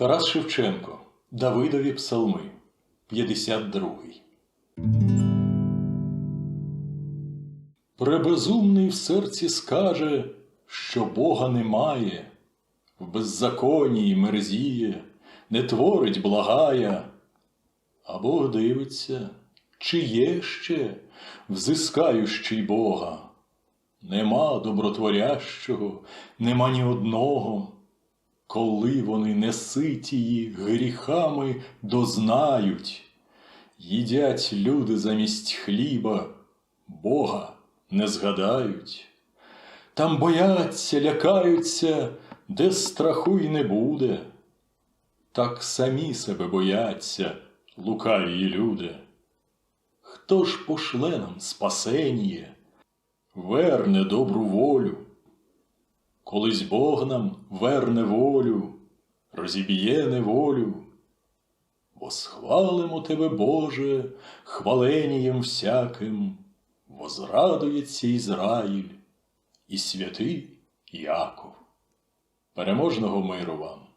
Тарас Шевченко. Давидові псалми. 52. Пребезумний в серці скаже, що Бога немає, в беззаконні й мерзіє, не творить благая. А Бог дивиться, чи є ще взискаючий Бога. Нема добротворящого, нема ні одного. Коли вони неситії гріхами дознають, їдять люди замість хліба, Бога не згадають. Там бояться, лякаються, де страху й не буде. Так самі себе бояться, лукаві люди. Хто ж пошле нам спасеніє, верне добру волю? Колись Бог нам верне волю, розіб'є неволю. Восхвалимо тебе, Боже, хваленієм всяким, возрадується Ізраїль і святий Яков. Переможного миру вам!